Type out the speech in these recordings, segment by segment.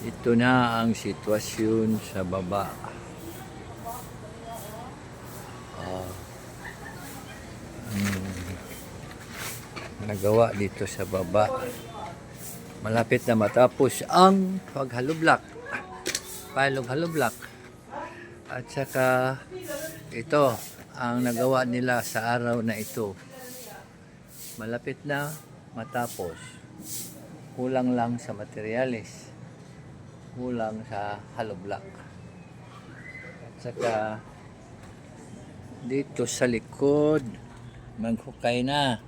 Ito na ang sitwasyon sa baba. Ah, ang nagawa dito sa baba. Malapit na matapos ang paghalublak. Palog-halublak. At saka ito ang nagawa nila sa araw na ito. Malapit na matapos. Kulang lang sa materialis. Kulang sa halublak. At saka dito sa likod maghukay na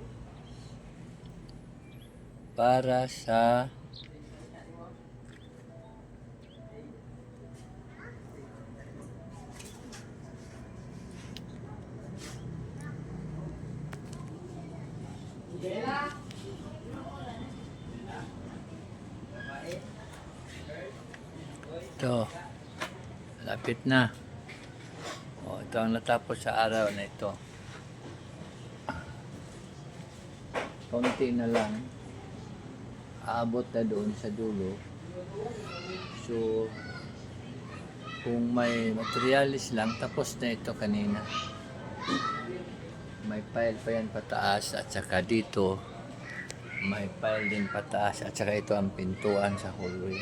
para sa Ito. Lapit na. O, ito ang natapos sa araw na ito. Konti na lang. Aabot na doon sa dulo. So, kung may materialis lang, tapos na ito kanina. May pile pa yan pataas at saka dito may pile din pataas at saka ito ang pintuan sa hallway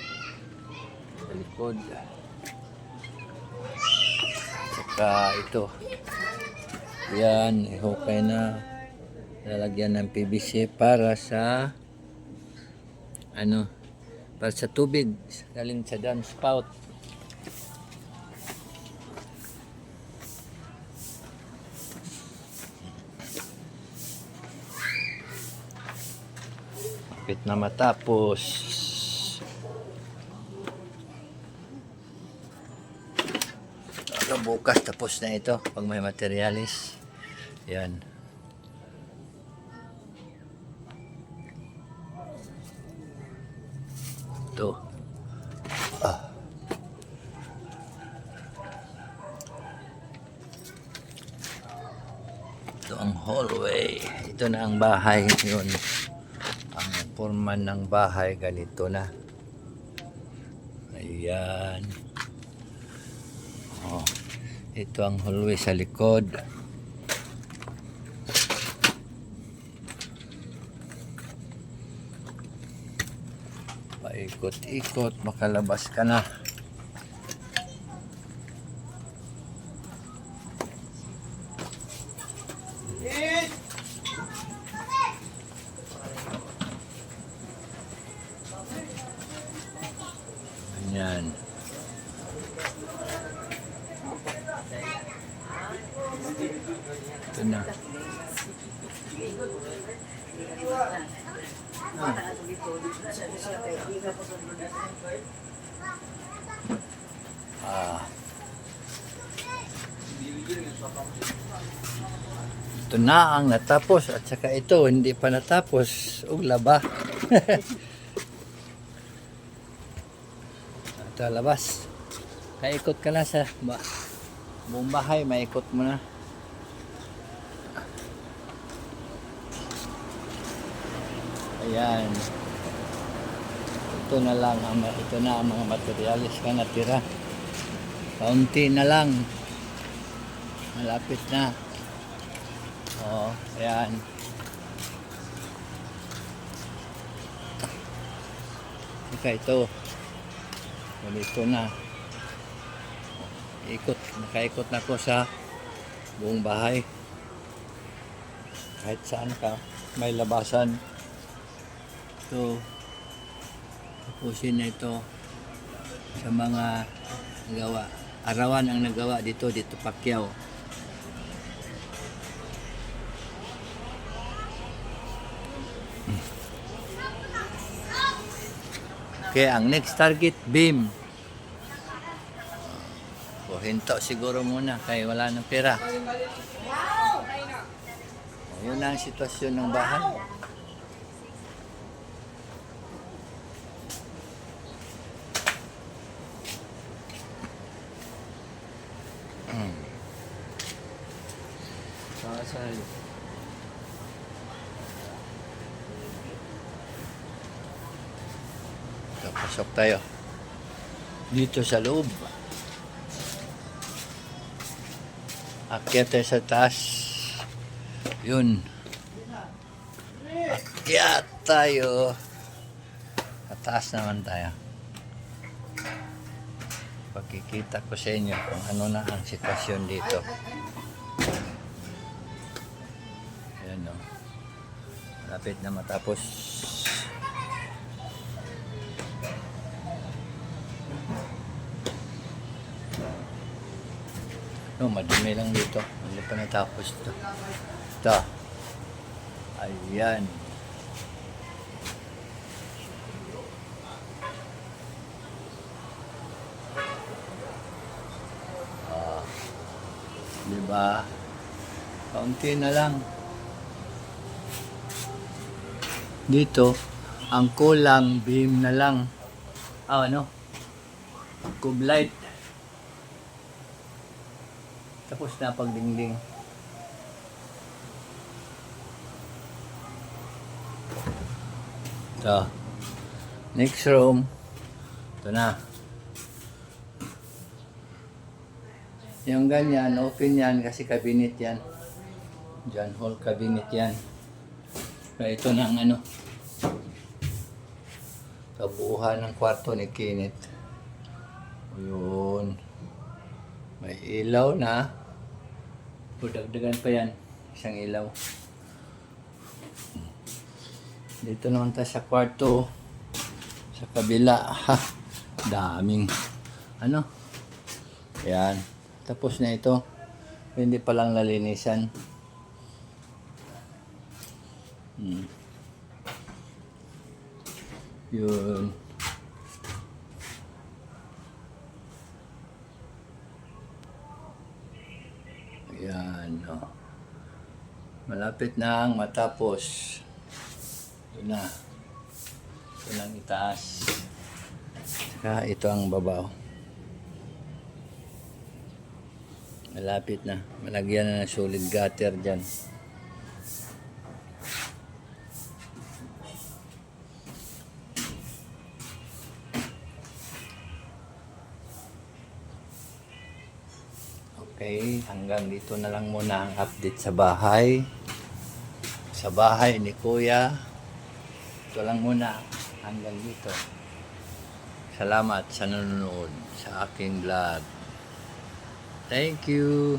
sa likod. Saka ito. Yan, ihukay na. Lalagyan ng PVC para sa ano, para sa tubig galing sa downspout. Kapit na matapos. Bukas tapos na ito pag may materialis. Yan. Ito. Ah. Ito ang hallway. Ito na ang bahay yun. Ang forman ng bahay ganito na. Ayan. Oh, ito ang hallway sa likod. Paikot-ikot, makalabas ka na. Ayan. Ito na. Ah. Ito na ang natapos at saka ito hindi pa natapos. Ugla ba? ito labas. Kaikot ka na sa buong bahay, maikot mo na. Ayan. Ito na lang ang ito na ang mga materialis ka natira. Kaunti na lang. Malapit na. Oo, ayan. Saka ito. Ganito na. Ikot, nakaikot na ko sa buong bahay. Kahit saan ka, may labasan. Ito, tapusin na ito sa mga nagawa. Arawan ang nagawa dito, dito Pacquiao. Okay, ang next target, beam. O, siguro muna kay wala ng pera. O, yun ang sitwasyon ng bahay. Hmm. Saan? Pasok tayo. dito sa loob. Akyat sa taas. Yun. Akyat tayo. Sa taas naman tayo. Pagkikita ko sa inyo kung ano na ang sitwasyon dito. Ayan o. Lapit na matapos. No, madumi lang dito. Hindi pa natapos ito. Ito. Ayan. Ah. Di ba? Kaunti na lang. Dito, ang kulang beam na lang. Ah, ano? Cube. Tapos na pagdingding. Ito. Next room. Ito na. Yung ganyan, open yan kasi cabinet yan. Diyan, hall cabinet yan. Kaya ito na ang ano. Kabuuhan ng kwarto ni Kenneth. Yun. May ilaw na. Budagdagan pa yan. Isang ilaw. Dito naman tayo sa kwarto. Sa kabila. Ha, daming. Ano? Yan. Tapos na ito. Hindi pa lang nalinisan. Hmm. Yun. Ayan, oh. Malapit na ang matapos. Ito na. Ito lang itaas. Saka ito ang babaw. Malapit na. Malagyan na ng solid gutter dyan. Okay, hanggang dito na lang muna ang update sa bahay. Sa bahay ni Kuya. Ito lang muna hanggang dito. Salamat sa nanonood sa aking vlog. Thank you.